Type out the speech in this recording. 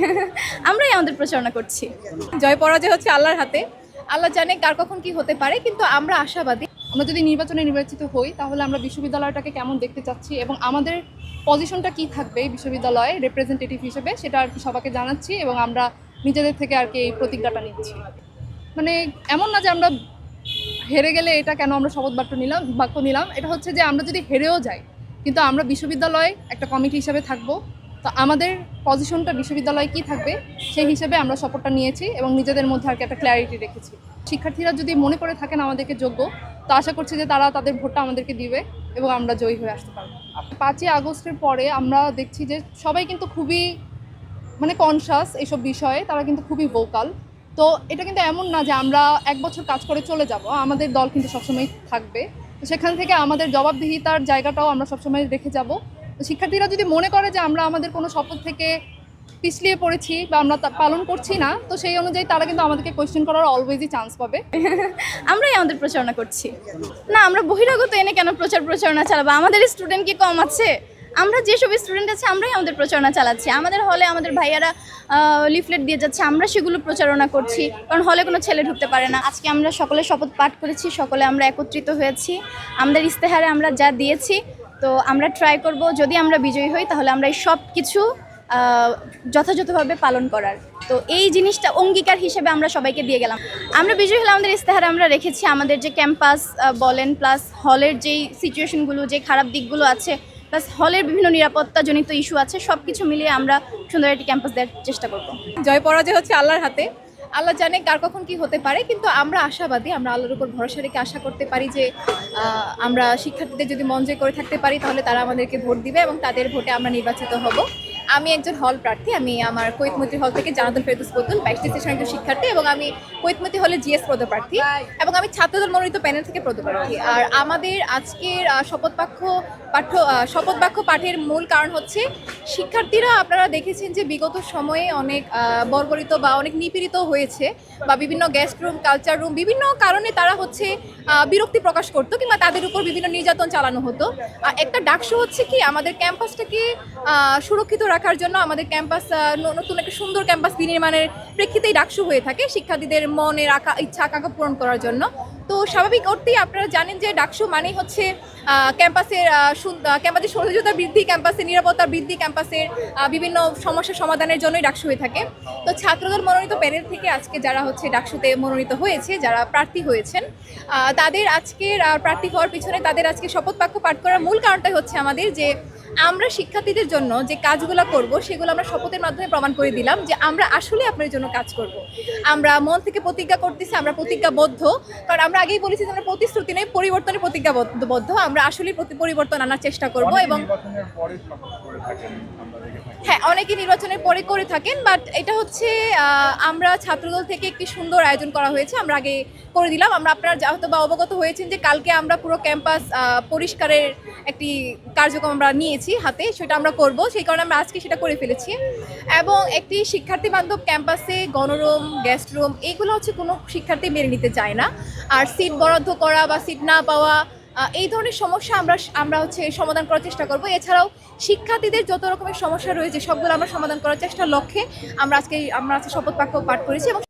আমরাই আমাদের প্রচারণা করছি। জয় পরাজয় হচ্ছে আল্লাহর হাতে। আল্লাহ জানে কার কখন কি হতে পারে, কিন্তু আমরা আশাবাদী। আমরা যদি নির্বাচনে নির্বাচিত হই, তাহলে আমরা বিশ্ববিদ্যালয়টাকে কেমন দেখতে চাচ্ছি এবং আমাদের পজিশনটা কি থাকবে বিশ্ববিদ্যালয়ে রিপ্রেজেন্টেটিভ হিসেবে, সেটা আর কি সবাইকে জানাচ্ছি এবং আমরা নিজেদের থেকে আর কি এই প্রতিজ্ঞাটা নিচ্ছি। মানে এমন না যে আমরা হেরে গেলে এটা কেন আমরা শপথ বাক্য নিলাম বাক্য নিলাম, এটা হচ্ছে যে আমরা যদি হেরেও যাই, কিন্তু আমরা বিশ্ববিদ্যালয়ে একটা কমিটি হিসাবে থাকব। তো আমাদের পজিশনটা বিশ্ববিদ্যালয়ে কি থাকবে, সেই হিসেবে আমরা শপথটা নিয়েছি এবং নিজেদের মধ্যে আর কি একটা ক্ল্যারিটি রেখেছি। শিক্ষার্থীরা যদি মনে করে থাকেন আমাদেরকে যোগ্য, তো আশা করছি যে তারা তাদের ভোটটা আমাদেরকে দিবে এবং আমরা জয়ী হয়ে আসতে পারব। পাঁচই আগস্টের পরে আমরা দেখছি যে সবাই কিন্তু খুবই মানে কনসাস এইসব বিষয়ে, তারা কিন্তু খুবই ভোকাল তো এটা কিন্তু এমন না যে আমরা এক বছর কাজ করে চলে যাব, আমাদের দল কিন্তু সবসময় থাকবে। তো সেখান থেকে আমাদের জবাবদিহিতার জায়গাটাও আমরা সবসময় রেখে যাব। তো শিক্ষার্থীরা যদি মনে করে যে আমরা আমাদের কোনো শপথ থেকে পিছলিয়ে পড়েছি বা আমরা পালন করছি না, তো সেই অনুযায়ী তারা কিন্তু আমাদেরকে কোয়েশ্চেন করার অলওয়েজই চান্স পাবে। আমরাই আমাদের প্রচারণা করছি। না, আমরা বহিরাগত এনে কেন প্রচার প্রচারণা চালাবো? আমাদের স্টুডেন্ট কি কম আছে? আমরা যেসব স্টুডেন্ট আছে, আমরাই আমাদের প্রচারণা চালাচ্ছি। আমাদের হলে আমাদের ভাইয়ারা লিফলেট দিয়ে যাচ্ছে, আমরা সেগুলো প্রচারণা করছি। কারণ হলে কোনো ছেলে ঢুকতে পারে না। আজকে আমরা সকলে শপথ পাঠ করেছি, সকলে আমরা একত্রিত হয়েছি। আমাদের ইস্তেহারে আমরা যা দিয়েছি তো আমরা ট্রাই করব, যদি আমরা বিজয়ী হই, তাহলে আমরা এই সব কিছু যথাযথভাবে পালন করার। তো এই জিনিসটা অঙ্গীকার হিসেবে আমরা সবাইকে দিয়ে গেলাম। আমরা বিজয়ী হলে আমাদের ইস্তেহারে আমরা রেখেছি, আমাদের যে ক্যাম্পাস বলেন প্লাস হলের যেই সিচুয়েশনগুলো যে খারাপ দিকগুলো আছে প্লাস হলের বিভিন্ন নিরাপত্তাজনিত ইস্যু আছে সব কিছু মিলিয়ে আমরা সুন্দর একটি ক্যাম্পাস দেওয়ার চেষ্টা করব। জয় পরাজয় হচ্ছে আল্লাহর হাতে। আল্লাহ জানে কার কখন কি হতে পারে, কিন্তু আমরা আশাবাদী, আমরা আল্লাহর উপর ভরসা রেখে আশা করতে পারি যে আমরা শিক্ষার্থীদের যদি মন জয় করে থাকতে পারি, তাহলে তারা আমাদেরকে ভোট দিবে এবং তাদের ভোটে আমরা নির্বাচিত হব। আমি একজন হল প্রার্থী, আমি আমার কৈতমতি হল থেকে জানাতুল ফেরদুস পুতুল বাইশটি স্টেশন একজন শিক্ষার্থী এবং আমি কৈতমতি হলে জিএস পদপ্রার্থী এবং আমি ছাত্রদল মনোনীত প্যানেল থেকে পদপ্রার্থী। আর আমাদের আজকের শপথ বাক্য পাঠ্য শপথ বাক্য পাঠের মূল কারণ হচ্ছে শিক্ষার্থীরা আপনারা দেখেছেন যে বিগত সময়ে অনেক বর্বরিত বা অনেক নিপীড়িত হয়েছে বা বিভিন্ন গেস্ট রুম কালচার রুম বিভিন্ন কারণে তারা হচ্ছে বিরক্তি প্রকাশ করতো কিংবা তাদের উপর বিভিন্ন নির্যাতন চালানো হতো। আর একটা ডাকসু হচ্ছে কি, আমাদের ক্যাম্পাসটাকে সুরক্ষিত রাখার জন্য আমাদের ক্যাম্পাস নতুন একটা সুন্দর ক্যাম্পাস বিনির্মাণের প্রেক্ষিতেই ডাকসু হয়ে থাকে শিক্ষার্থীদের মনের আকা ইচ্ছা, আকাঙ্ক্ষা পূরণ করার জন্য। তো স্বাভাবিক অর্থেই আপনারা জানেন যে ডাকসু মানেই হচ্ছে ক্যাম্পাসের ক্যাম্পাসের সৌন্দর্যতা বৃদ্ধি, ক্যাম্পাসের নিরাপত্তা বৃদ্ধি, ক্যাম্পাসের বিভিন্ন সমস্যা সমাধানের জন্যই ডাকসু হয়ে থাকে। তো ছাত্রদল মনোনীত প্যানেল থেকে আজকে যারা হচ্ছে ডাকসুতে মনোনীত হয়েছে, যারা প্রার্থী হয়েছেন তাদের আজকের প্রার্থী হওয়ার পিছনে তাদের আজকে শপথ বাক্য পাঠ করার মূল কারণটাই হচ্ছে আমাদের যে আমরা শিক্ষার্থীদের জন্য যে কাজগুলো করব, সেগুলো আমরা শপথের মাধ্যমে প্রমাণ করে দিলাম যে আমরা আসলে আপনার জন্য কাজ করব। আমরা মন থেকে প্রতিজ্ঞা করতেছি, আমরা প্রতিজ্ঞাবদ্ধ। কারণ আমরা আগেই বলেছি যে আমরা প্রতিশ্রুতি নেই, পরিবর্তনে প্রতিজ্ঞাবদ্ধ আমরা আসলে প্রতি পরিবর্তন আনার চেষ্টা করব এবং। হ্যাঁ অনেকে নির্বাচনের পরে করে থাকেন বাট এটা হচ্ছে আমরা ছাত্রদল থেকে একটি সুন্দর আয়োজন করা হয়েছে আমরা আগে করে দিলাম। আমরা আপনারা যা হয়তো বা অবগত হয়েছেন যে কালকে আমরা পুরো ক্যাম্পাস পরিষ্কারের একটি কার্যক্রম আমরা নিয়েছি হাতে সেটা আমরা করব। সেই কারণে আমরা আজকে সেটা করে ফেলেছি। এবং একটি শিক্ষার্থী বান্ধব ক্যাম্পাসে গণরুম গেস্ট রুম এইগুলো হচ্ছে কোনো শিক্ষার্থী মেনে নিতে চায় না। আর সিট বরাদ্দ করা বা সিট না পাওয়া এই ধরনের সমস্যা আমরা আমরা হচ্ছে সমাধান করার চেষ্টা করব। এছাড়াও শিক্ষার্থীদের যত রকমের সমস্যা রয়েছে, সবগুলো আমরা সমাধান করার চেষ্টা লক্ষ্যে আমরা আজকে আমরা আজকে শপথ বাক্য পাঠ করেছি এবং